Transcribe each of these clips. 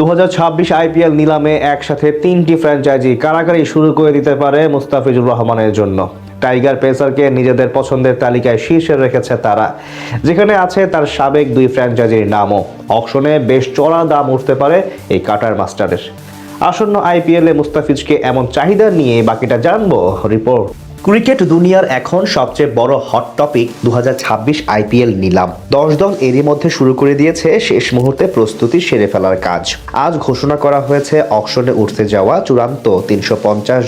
দু হাজার ছাব্বিশ আইপিএল নিলামে একসাথে তিনটি ফ্র্যাঞ্চাইজি কারাকারি শুরু করে দিতে পারে মুস্তাফিজুর রহমানের জন্য। টাইগার পেসারকে নিজেদের পছন্দের তালিকায় শীর্ষে রেখেছে তারা। যেখানে আছে তার সাবেক দুই ফ্র্যাঞ্চাইজির নামও। অকশনে বেশ চড়া দাম উঠতে পারে এই কাটার মাস্টারের। আসন্ন আইপিএলে মুস্তাফিজকে এমন চাহিদা নিয়ে বাকিটা জানব, রিপোর্ট। ক্রিকেট দুনিয়ার এখন সবচেয়ে বড় হট টপিক দু আইপিএল নিলাম। দশ দল এরই মধ্যে শুরু করে দিয়েছে শেষ মুহূর্তে প্রস্তুতি সেরে ফেলার কাজ। আজ ঘোষণা করা হয়েছে, অকশনে উঠতে যাওয়া চূড়ান্ত তিনশো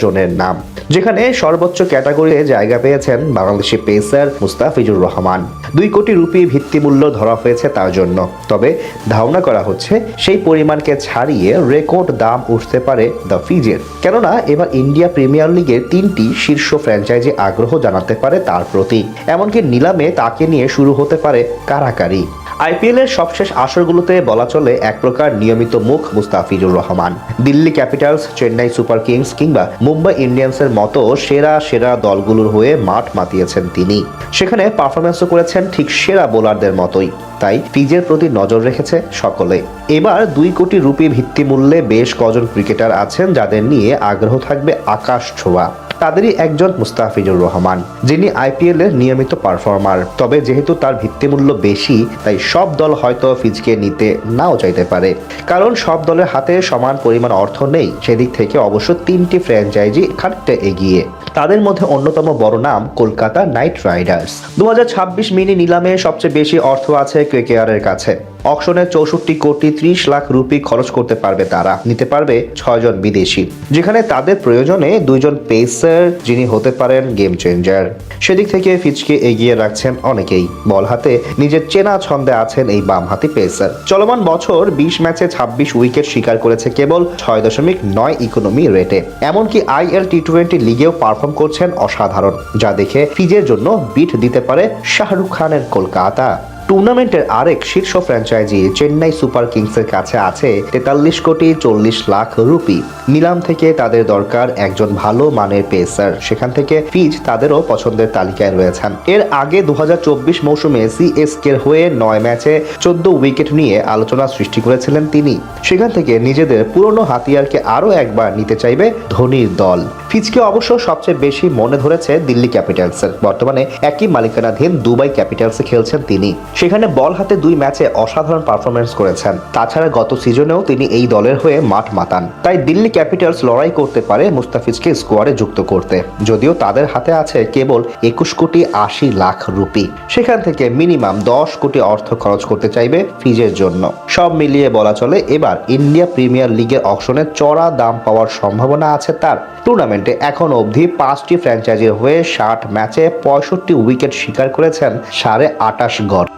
জনের নাম, যেখানে সর্বোচ্চ ক্যাটাগরিতে জায়গা পেয়েছেন বাংলাদেশি পেসার মুস্তাফিজুর রহমান। দুই কোটি রুপি ভিত্তিমূল্য ধরা হয়েছে তার জন্য। তবে ধারণা করা হচ্ছে, সেই পরিমাণকে ছাড়িয়ে রেকর্ড দাম উঠতে পারে দ্য ফিজের। কেননা, এবার ইন্ডিয়া প্রিমিয়ার লিগের তিনটি শীর্ষ ফ্র্যাঞ্চাইজি আগ্রহ জানাতে পারে তার প্রতি। এমনকি নিলামে তাকে নিয়ে শুরু হতে পারে কারাকারি। আইপিএল এর সবশেষ আসরগুলোতে বলা চলে এক প্রকার নিয়মিত মুখ Mustafizur Rahman. Delhi Capitals, Chennai Super Kings কিংবা মুম্বাই ইন্ডিয়ান্সের মতো সেরা সেরা দলগুলোর হয়ে মাঠ মাতিয়েছেন তিনি। সেখানে পারফরমেন্সও করেছেন ঠিক সেরা বোলারদের মতোই। তাই পিজের প্রতি নজর রেখেছে সকলে। এবার দুই কোটি রুপি ভিত্তিমূল্যে বেশ কজন ক্রিকেটার আছেন যাদের নিয়ে আগ্রহ থাকবে আকাশ ছোঁয়া। তাদেরই একজন মুস্তাফিজুর রহমান, যিনি আইপিএল এর নিয়মিত পারফর্মার। তবে যেহেতু তার ভিত্তিমূল্য বেশি, তাই সব দল হয়তো ফিজকে নিতে নাও চাইতে পারে। কারণ সব দলের হাতে সমান পরিমাণ অর্থ নেই, সেদিক থেকে অবশ্য তিনটি ফ্র্যাঞ্চাইজি খানিকটা এগিয়ে। তাদের মধ্যে অন্যতম বড় নাম কলকাতা নাইট রাইডার্স। দু হাজার ছাব্বিশ মিনি নিলামে সবচেয়ে বেশি অর্থ আছে কেকেআর কাছে। অকশনে চৌষট্টি কোটি ত্রিশ লাখ রুপি খরচ করতে পারবে তারা। নিতে পারবে ছয়জন বিদেশি। যেখানে তাদের প্রয়োজনে দুইজন পেসার যিনি হতে পারেন গেম চেঞ্জার। সেদিক থেকে ফিচকে এগিয়ে রাখছেন অনেকেই। বল হাতে নিজের চেনা ছন্দে আছেন এই বামহাতি পেসার। চলমান বছর বিশ ম্যাচে ছাব্বিশ উইকেট শিকার করেছে কেবল ছয় দশমিক নয় ইকোনমি রেটে। এমনকি আইএল টি টোয়েন্টি লিগেও পারফর্ম করছেন অসাধারণ। যা দেখে ফিজের জন্য বিট দিতে পারে শাহরুখ খানের কলকাতা। টুর্নামেন্টের আরেক শীর্ষ ফ্র্যাঞ্চাইজি চেন্নাই সুপার কিংসের কাছে আছে তেতাল্লিশ কোটি চল্লিশ লাখ রুপি। নিলাম থেকে তাদের দরকার একজন ভালো মানের পেসার। সেখান থেকে ফিজ তাদেরও পছন্দের তালিকায় রয়েছেন। এর আগে দু হাজার চব্বিশ মৌসুমে সিএসকের হয়ে নয় ম্যাচে চোদ্দ উইকেট নিয়ে আলোচনা সৃষ্টি করেছিলেন তিনি। সেখান থেকে নিজেদের পুরনো হাতিয়ারকে আরও একবার নিতে চাইবে ধোনির দল। ফিজকে অবশ্য সবচেয়ে বেশি মনে ধরেছে দিল্লি ক্যাপিটালসের বর্তমানে একই মালিকানাধীন দুবাই ক্যাপিটালসে খেলছেন তিনি। সেখানে বল হাতে দুই ম্যাচে অসাধারণ পারফরমেন্স করেছেন। তাছাড়া গত সিজনেও তিনি এই দলের হয়ে মাঠ মাতান। তাই দিল্লি ক্যাপিটালস লড়াই করতে পারে মুস্তাফিজকে স্কোয়াডে যুক্ত করতে। যদিও তাদের হাতে আছে কেবল একুশ কোটি আশি লাখ রুপি। সেখান থেকে মিনিমাম দশ কোটি অর্থ খরচ করতে চাইবে ফিজের জন্য। সব মিলিয়ে বলা চলে, এবার ইন্ডিয়া প্রিমিয়ার লিগের অকশনে চড়া দাম পাওয়ার সম্ভাবনা আছে তার। টুর্নামেন্টে এখন অবধি পাঁচটি ফ্র্যাঞ্চাইজির হয়ে ষাট ম্যাচে পঁয়ষট্টি উইকেট শিকার করেছেন সাড়ে আটাশ গড়।